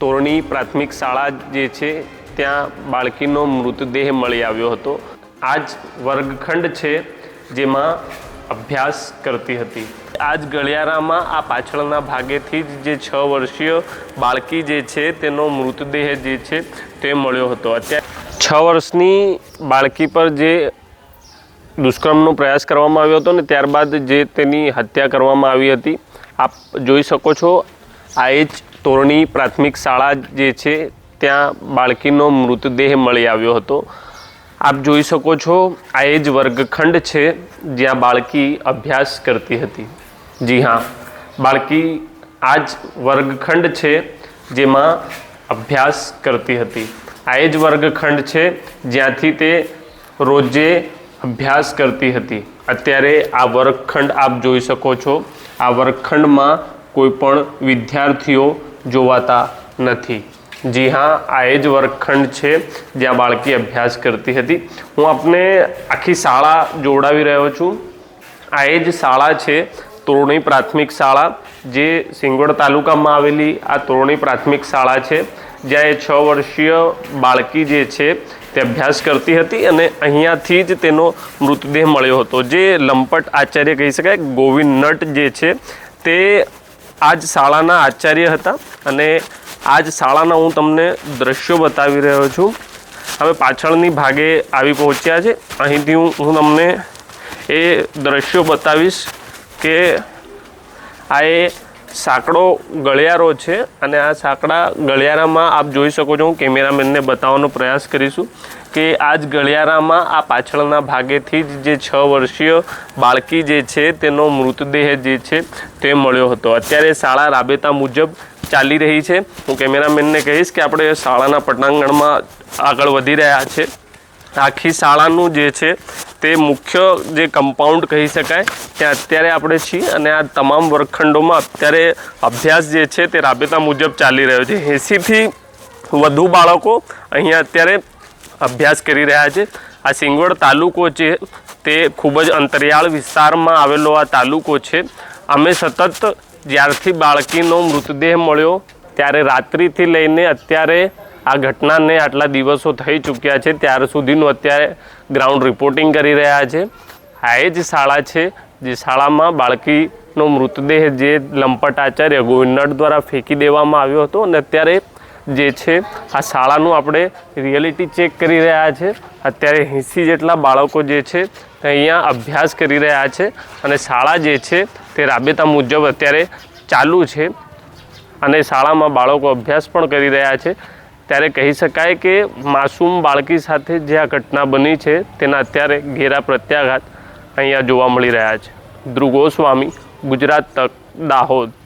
તોરણી પ્રાથમિક શાળા જે છે, ત્યાં બાળકીનો મૃતદેહ મળી આવ્યો હતો. આ જ વર્ગખંડ છે, જેમાં અભ્યાસ કરતી હતી. આ જ ગળિયારામાં આ પાછળના ભાગેથી જ જે છ વર્ષીય બાળકી જે છે, તેનો મૃતદેહ જે છે, તે મળ્યો હતો. અત્યારે છ વર્ષની બાળકી પર જે દુષ્કર્મનો પ્રયાસ કરવામાં આવ્યો હતો ને, ત્યારબાદ જે તેની હત્યા કરવામાં આવી હતી. આપ જોઈ શકો છો, આ એ જ તોરણી પ્રાથમિક શાળા જે છે, ત્યાં બાળકીનો મૃતદેહ મળી આવ્યો હતો. આપ જોઈ શકો છો, આ એ જ વર્ગખંડ છે જ્યાં બાળકી અભ્યાસ કરતી હતી. જી હા, બાળકી આ જ વર્ગખંડ છે જેમાં અભ્યાસ કરતી હતી. આ એ જ વર્ગખંડ છે જ્યાંથી તે રોજે અભ્યાસ કરતી હતી. અત્યારે આ વર્ગખંડ આપ જોઈ શકો છો. આ વર્ગખંડમાં કોઈ પણ વિદ્યાર્થીઓ જોવાતા નથી. જી હા, આ એ જ વર્ગખંડ છે જ્યાં બાળકી અભ્યાસ કરતી હતી. હું આપને આખી શાળા જોડાવી રહ્યો છું. આ એ જ શાળા છે, તોરણી પ્રાથમિક શાળા, જે સિંગોડ તાલુકામાં આવેલી આ તોરણી પ્રાથમિક શાળા છે, જ્યાં એ છ વર્ષીય બાળકી જે છે, તે અભ્યાસ કરતી હતી અને અહીંયાથી જ તેનો મૃતદેહ મળ્યો હતો. જે લંપટ આચાર્ય કહી શકાય, ગોવિંદ નટ જે છે, તે આ જ શાળાના આચાર્ય હતા. અને આ જ શાળાના હું તમને દ્રશ્યો બતાવી રહ્યો છું. હવે પાછળની ભાગે આવી પહોંચ્યા છે. અહીંથી હું હું તમને એ દ્રશ્યો બતાવીશ કે આ એ સાંકડો ગળિયારો છે અને આ સાંકડા ગળિયારામાં આપ જોઈ શકો છો હું કેમેરામેનને બતાવવાનો પ્રયાસ કરીશું કે આ જ ગળિયારામાં આ પાછળના ભાગેથી જ જે છ વર્ષીય બાળકી જે છે તેનો મૃતદેહ જે છે તે મળ્યો હતો. અત્યારે શાળા રાબેતા મુજબ ચાલી રહી છે. હું કેમેરામેનને કહીશ કે આપણે શાળાના પટાંગણમાં આગળ વધી રહ્યા છે. આખી શાળાનું જે છે તે મુખ્ય જે કમ્પાઉન્ડ કહી શકાય ત્યાં અત્યારે આપણે છીએ અને આ તમામ વર્ગખંડોમાં અત્યારે અભ્યાસ જે છે તે રાબેતા મુજબ ચાલી રહ્યો છે. એંસીથી વધુ બાળકો અહીંયા અત્યારે અભ્યાસ કરી રહ્યા છે. આ સિંગવડ તાલુકો છે તે ખૂબ જ અંતરિયાળ વિસ્તારમાં આવેલો આ તાલુકો છે. અમે સતત જ્યારથી બાળકીનો મૃતદેહ મળ્યો, ત્યારે રાત્રિથી લઈને અત્યારે આ ઘટનાને આટલા દિવસો થઈ ચૂક્યા છે. ત્યાર સુધીનું અત્યારે ગ્રાઉન્ડ રિપોર્ટિંગ કરી રહ્યા છે. આ એ જ શાળા છે, જે શાળામાં બાળકીનો મૃતદેહ જે લંપટ આચાર્ય ગોવિંદનટ દ્વારા ફેંકી દેવામાં આવ્યો હતો અને અત્યારે જે છે, આ શાળાનું આપણે રિયાલિટી ચેક કરી રહ્યા છે. અત્યારે એંસી જેટલા બાળકો જે છે, તે અહીંયા અભ્યાસ કરી રહ્યા છે અને શાળા જે છે, તે રાબેતા મુજબ અત્યારે ચાલુ છે અને શાળામાં બાળકો અભ્યાસ પણ કરી રહ્યા છે. ત્યારે કહી શકાય કે માસૂમ બાળકી સાથે જે આ ઘટના બની છે, તેના અત્યારે ઘેરા પ્રત્યાઘાત અહીંયા જોવા મળી રહ્યા છે. ધ્રુવ ગોસ્વામી ગુજરાત તક, દાહોદ.